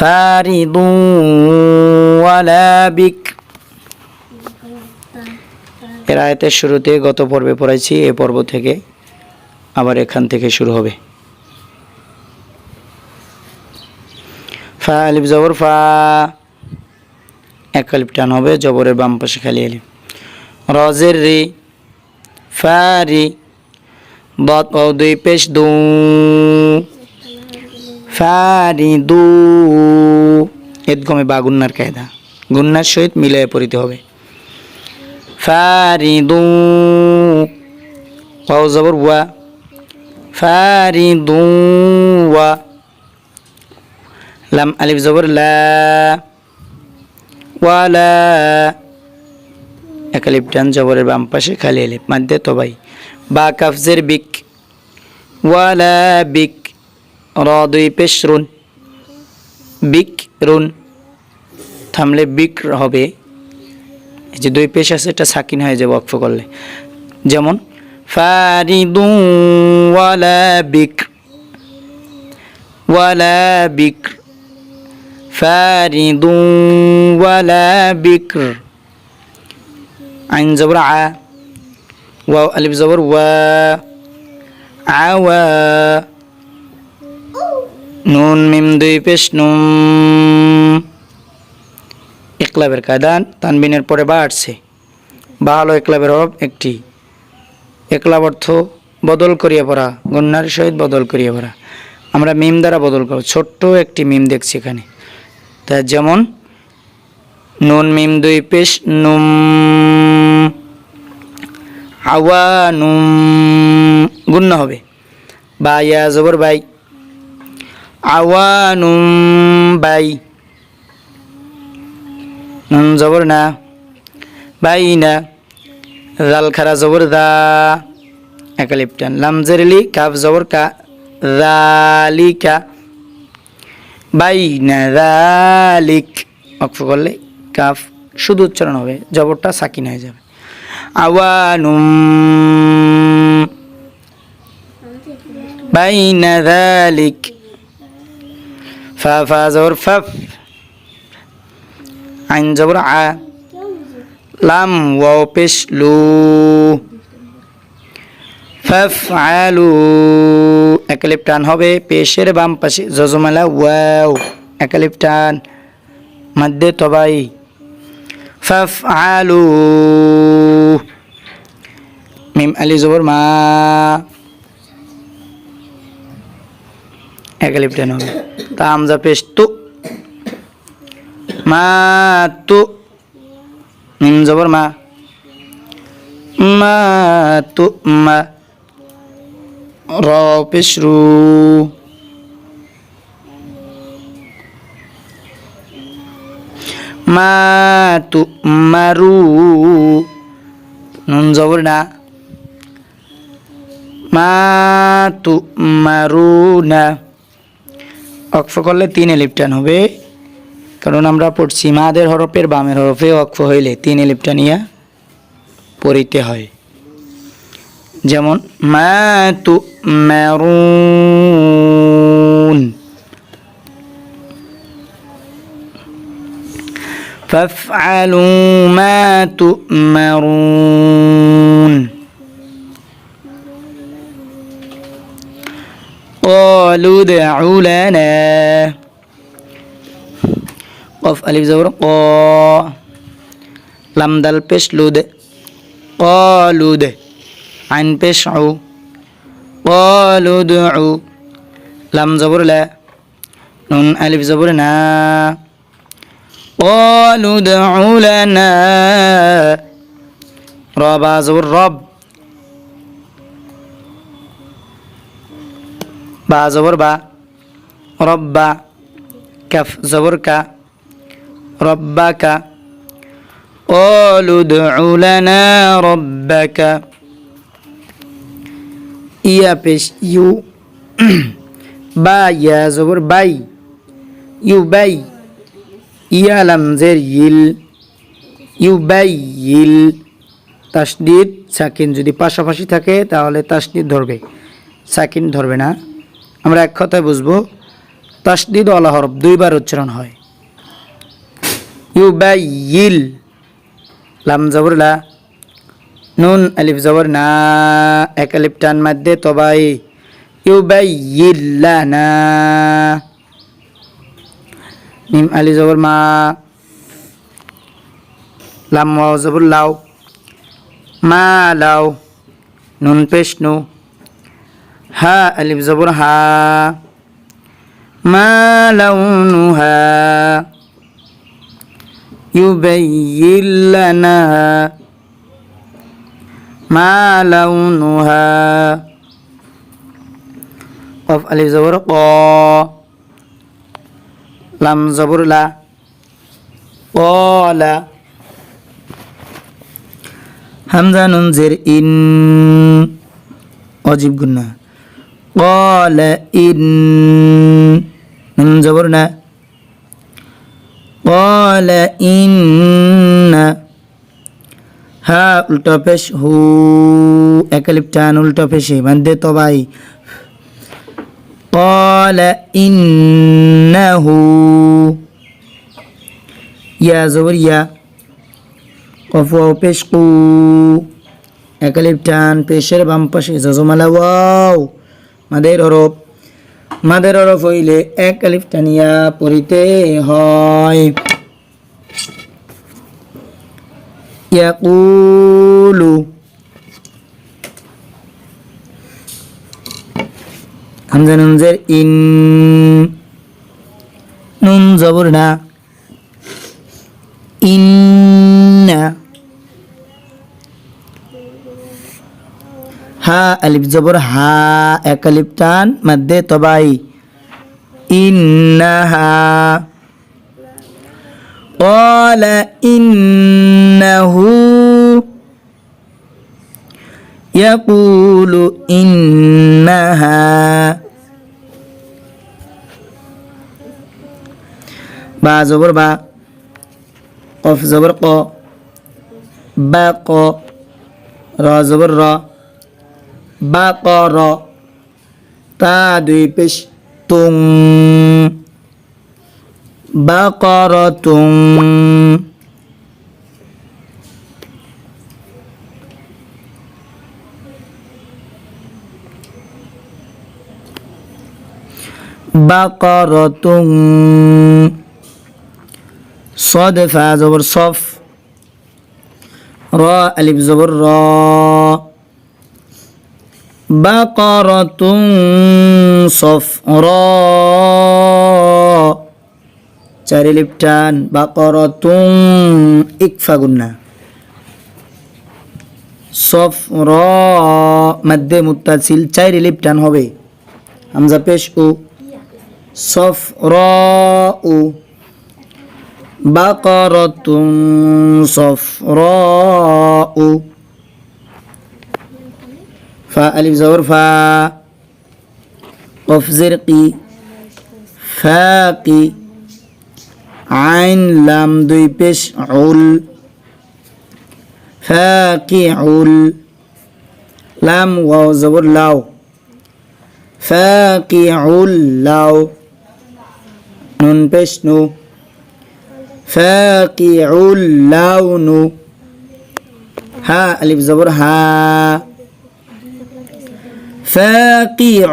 فارض ولا بك এর আয়াতের শুরুতে গত পর্বে পড়াইছি এ পর্ব থেকে আবার এখান থেকে শুরু হবে ফা আলিফ জবর ফা এক আলিফ টান হবে জবরের বাম পাশে খালি আলিফ রজের রি ফা রি বদ ও দুই পেশ দু ফারি দু এদগমে বা গুন্নার কায়দা। গুন্নার সহিত মিলিয়ে পড়িতে হবে। ফারি দু ওয়াও জবর ওয়া। ফারি দু ওয়া। লাম আলিফ জবর লা। ওয়ালা এক আলিফ টান জবরের বাম পাশে খালি আলিফ। মাধ্যে তবাই। বা কাফজের বিক। ওয়ালা বিক। র দুই পেশ রুন বিক রুন থামলে বিক হবে। যে দুই পেশ আছে, এটা সাকিন হয়ে যাবে অক্ষ করলে। যেমন, ফারিদু ওয়ালা বিক ওয়ালা বিক ফারিদু ওয়ালা বিক্র, আইন জবর আ, ওয়াও আলিফ জবর ওয়া আওয়া নুন, মিম, দুই পেশ নুম। একলাবের কায়দান, তানবিনের পরে বা আসছে বা হলো একলাবের হরফ একটি। একলাব অর্থ বদল করিয়ে পড়া গন্যার সহিত বদল করিয়ে পড়া। আমরা মিম দ্বারা বদল করব, ছোট্ট একটি মিম দেখছি এখানে। তা যেমন, নুন, মিম, দুই পেশ নুম। আওয়া নুম। গুণ্য হবে। বা ইয়া, জবর বাই আওয়ানুম বাই। নুন জবর না। বাই না। জাল খারা জবর দা। একালিপটান লাম জেরলি, কাফ জবর কা। রালিকা বাই না রালিক অক্ষ করলে কাফ শুধু উচ্চারণ হবে। জবরটা সাকিন হয়ে যাবে। আওয়ানুম বাইনা যালিক ফা ফা জবর ফাফ আইন, জবর, আ। লাম, ওয়াও, পেশ, লু। ফাফ, আলু। একালিপ টান হবে পেশের বাম পাশে। জজমালা, ওয়াও। একালিপ টান। মধ্যে তবাই। ফাফ, আলু। মিম, আলি, জবর, মা। একালিপ টান হবে তা আমজা পেশ তু। মা তু। জবর মা। মা তু মা। র পেশ রু মা তু মারু। নুন জবর না। মা তু মারু না। অক্ফ করলে তিন এলিপটান হবে কারণ আমরা পড়ছি মাদের হরফের বামের হরফে অক্ফ হইলে তিন এলিপটান ইয়া পড়িতে হয় যেমন মা তু মারুন فافعلوا ما تؤمرون قالوا ادع لنا. قف ألف زبر. قا. لم دل بش لود قالوا د عين بش عو قالوا ادعوا لم زبر لا. نون ألف زبر نا قالوا ادع لنا. رب زبر رب. বা জবর বা রব্বা কাফ জবর কা রব্বা কা قالوا ادع لنا ربك ইয়া পেশ ইউ বা ইয়া জবর বাই ইউ বাই ইয়া লামজের ইল ইউ বাই ইল তাসদিদ সাকিন যদি পাশাপাশি থাকে তাহলে তাসদিদ ধরবে সাকিন ধরবে না আমরা এক কথায় বুঝব, তাসদিদ আলা হরফ দুইবার উচ্চারণ হয়। ইউ বাই ইল লাম জবর লা, নুন আলিফ জবর না, এক আলিফ টান মধ্যে তবাই। ইল্লা না মিম আলি জবর মা, লাম জবর লাও, মা লাও, নুন পেশ নু। হা আলিফ জবর হা মা লাউনুহা يبين لنا ما لونها قف ألف زبر قا لم زبر لا قال همزة ننزر إن أجيب قلنا قال إن من زبرنا قال إن ها التفش هو أكلبتان التفش من دي طبعي قال إنه يا زوريا قفوا بشقو أكلبتان بشر بامبش إذا زملا واو মাদের হরফ মাদের হরফ হইলে এক আলিফ টানিয়া পড়িতে হয়। ইয়াকুলু হামজা নুনজের ইন, নুন জবর না, ইন্না। হা আলিফ জবর হা এক আলিফ টান মধ্যে তবাই ইন্নাহা قال إنه يقول إنها با زبر با قف زبر ق با ق را زبر را বাকর তা দুই পেশ তুং বাকর তুং বাকর তুং صاد فا زبر صف را ألف زبر را بقرة صفراء চারি লিপটান বাকরতুং ইকফা গুন্না সফর মধ্যে মুত্তাসিল চারি লিপটান হবে হামজা পেশ উ সফর উ বাকরতুং সফর উ ফা আলিফ জবর ফা কফ জিরকি ফাকি আইন লাম দুই পেশ উল ফাকি উল লাম ওয়াও জবর লাও ফাকি উল লাও নুন পেশ নু ফাকি উল লাও নু হা আলিফ জবর হা فاقع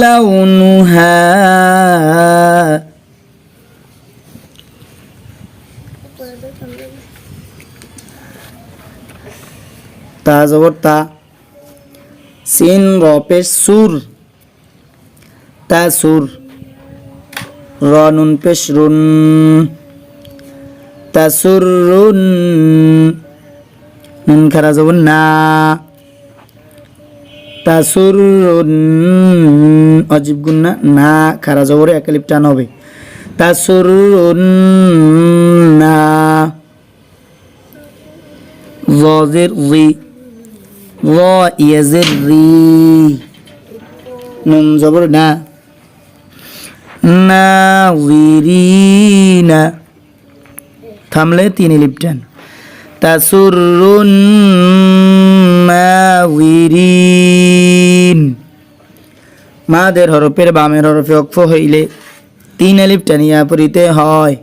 لونها তা জবর তা সিন রপেশ সুর তা সুর র নুন পেশ রুন তা সুর রুন নুন খারা জবর না তাসুরুন, অজীব গুন্না না, খারা জবরে একালিপ টান হবে তাসুরুন, না। জজের রি র ইয়াজের রি। নুন জবর না। নাজিরিনা। থামলে তিন লিপটান। তাসুরুন নাজিরিন মাদের হরফের বামের হরফে অক্ষ হইলে তিন আলিফ টানিয়া পড়িতে হয়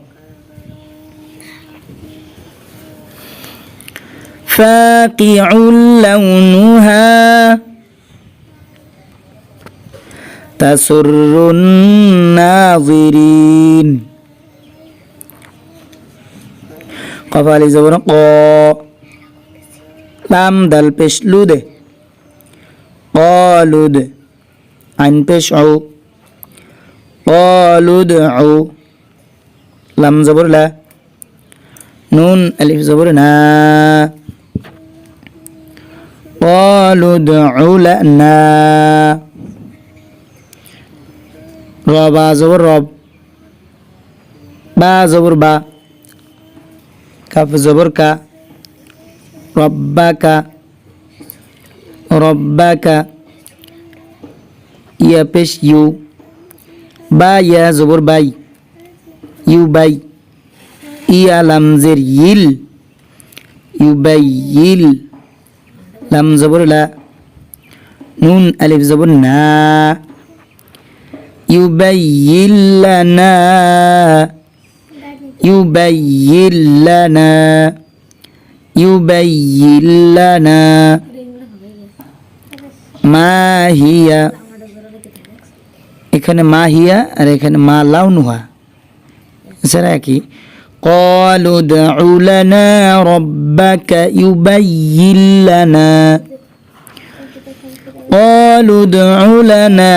فاقع لونها تسر الناظرين قفالي زبر قا لام دل پیش لوده قالود عين پیش عو۔ قالوا ادعوا لم زبر لا۔ نون ألف زبر نا۔ قالوا ادعوا لنا ربا زبر رب با زبر با۔ كف زبر كا ربك ربك يا بش يو বা ইয়া জবর বাই ইউ বাই ইয়া লামজের ইল ইউ বাই ইল লাম জবর লা নুন আলিফ জবর না you by ইল্লানা you by ইল্লানা you by ইল্লানা মা হিয়া এখানে মা হিয়া আর এখানে মা লাউনুহা এছাড়া কি قالوا ادع لنا ربك يبين لنا قالوا ادع لنا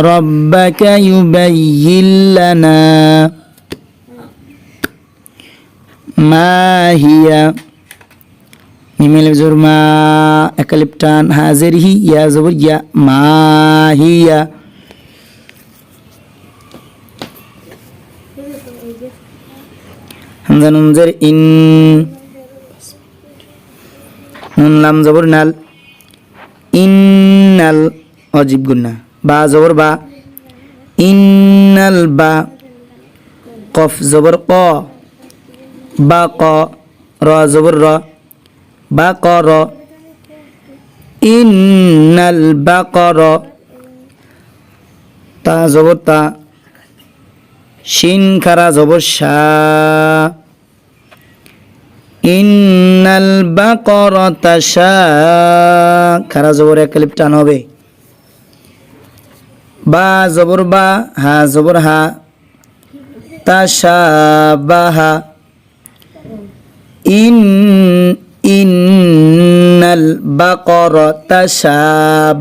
ربك يبين لنا ما هي মিমেল জোর মা একালিপটান হাজির হি ইয়া জবর ইয়া মা হিয়া হামজা নুনজের ইন নুন লাম জবর নাল ইন্নাল অজীব গুন্না বা জবর বা ইন্নাল বা কফ জবর ক বা ক র জবর র বা ক র ইন্নাল বা ক র তা জবর তা শিন খারা জবর শা ইন্নাল বাকরতা শা খারা জবর এক লিপ টান হবে। বা জবর বা, হা জবর হা। তাশা বাহা। ইন ইন্নাল বাকরতা শা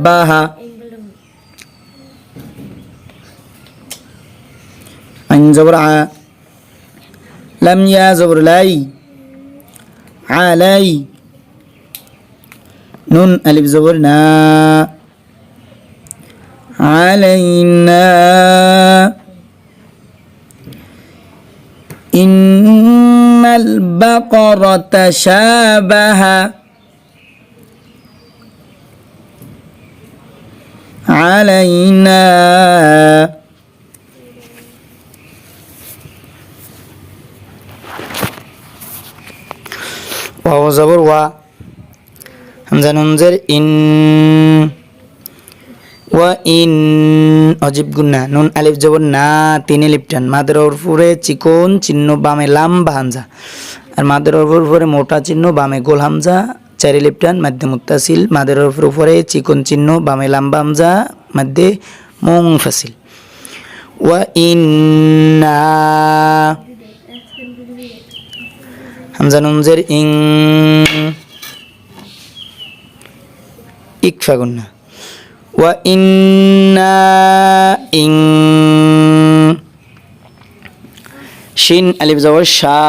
বাহা عين زبر ع لم يا زبر لاي علي نون ألف زبر نا علينا إن البقر تشابه علينا. وهو زبر و همزه ننزل إن وان অজিব গুন্না নুন, আলিফ, জবর, না, তিন লিপটান মাদের উপরে চিকন চিহ্ন, বামে লাম্বা হামজা। আর মাদের উপরে মোটা চিহ্ন, বামে গোল হামজা। চারি লিপটান মধ্যে মুত্তাসিল। মাদের উপরে চিকন চিহ্ন, বামে লাম্বা হামজা। মধ্যে মুং ফাসিল ওয়া ইন্না হামজা নুনজের ইং ইকফা গুন্না ইং আলিফ জবর শা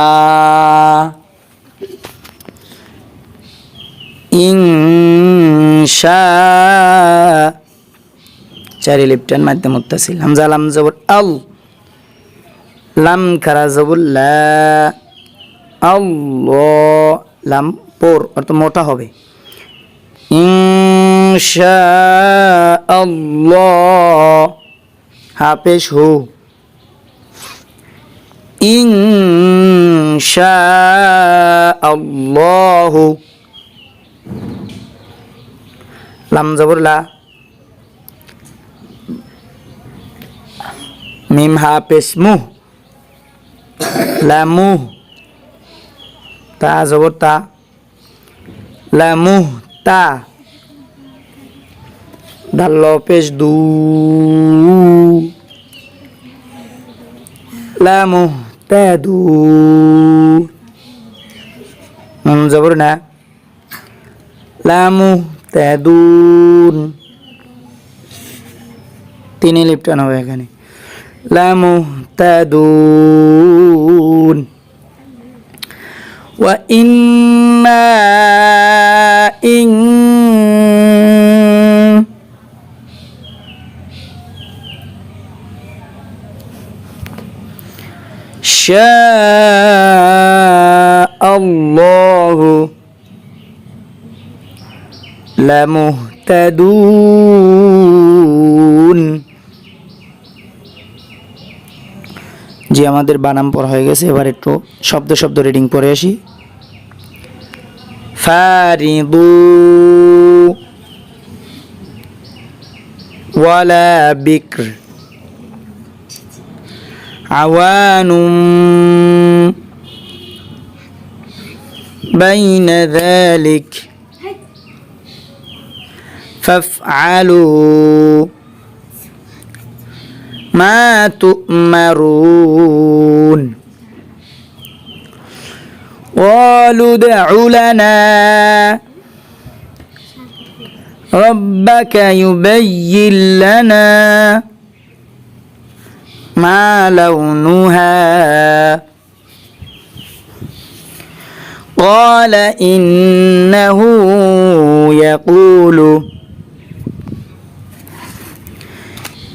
ইং শা চারি লিপটান মাধ্যম মুত্তাসিল হামজা, লাম, জবর, আল। লাম, খারা, জবর, লা। আল্লাহ লাম, পোর, অর্থাৎ মোটা হবে। ইনশাআল্লাহ। হা পেশ হু। ইনশাআল্লাহ। লাম জবর লা। মিম হা পেশ মু। লামু। তা জবর তা। লামু তা। Dan Lopez du La muhtadu Nun zaburna La muhtadun তিনি লিপটান হবে এখানে লা মুহতাদুন ওয়া ইন্না ইন شاء الله لمهتدون জি আমাদের বানাম পড়া হয়ে গেছে এবার একটু শব্দ শব্দ রিডিং পড়ে আসি ফারিদু ওয়ালা বিক্র عوان بين ذلك. فافعلوا ما تؤمرون. قالوا ادع لنا ربك يبين لنا ما لونها. قال إنه يقول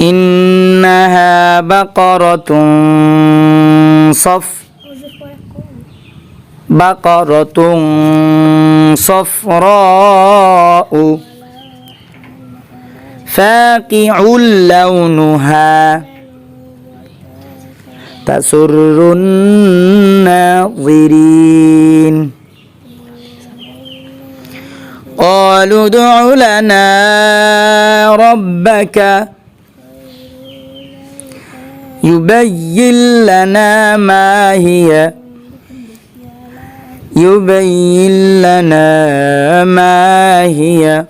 إنها بقرة صف. بقرة صفراء. فاقع لونها. تسر الناظرين قالوا ادع لنا ربك. يبين لنا ما هي. يبين لنا ما هي.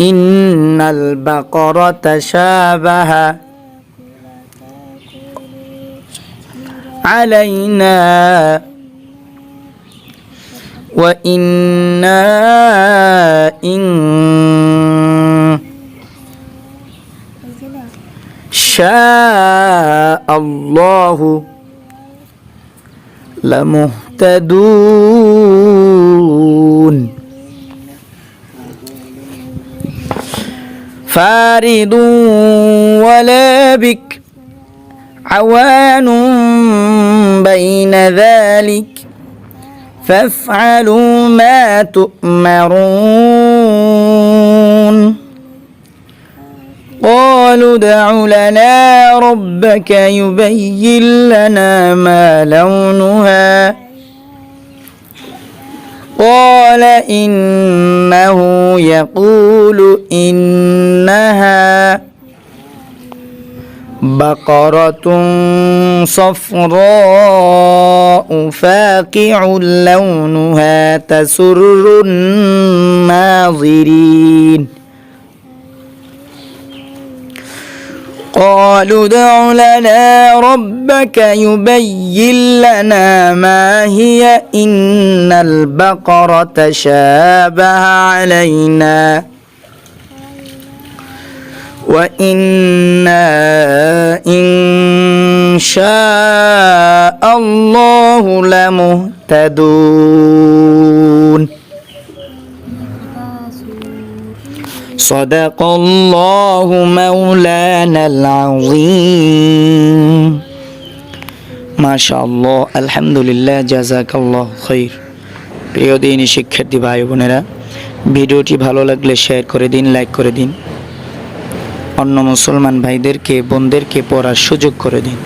إن البقرة شابه علينا وإنا إن شاء الله لمهتدون. فارض ولا بك عوان بين ذلك فافعلوا ما تؤمرون. قالوا ادع لنا ربك يبين لنا ما لونها. قال إنه يقول إنها بقرة صفراء فاقع لونها تسر الناظرين. قالوا ادع لنا ربك يبين لنا ما هي إن البقرة شابه علينا. وإنا إن شاء الله لمهتدون صدق الله مولانا العظيم মাশা আল্লাহ আলহামদুলিল্লাহ জাজাকাল্লাহ খৈর প্রিয় দিনই শিক্ষার্থী ভাই বোনেরা ভিডিওটি ভালো লাগলে শেয়ার করে দিন লাইক করে দিন অন্য মুসলমান ভাইদেরকে বোনদেরকে পড়ার সুযোগ করে দিন।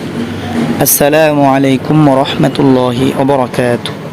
আসসালামু আলাইকুম রহমতুল্লাহি ওবরাকাতুহ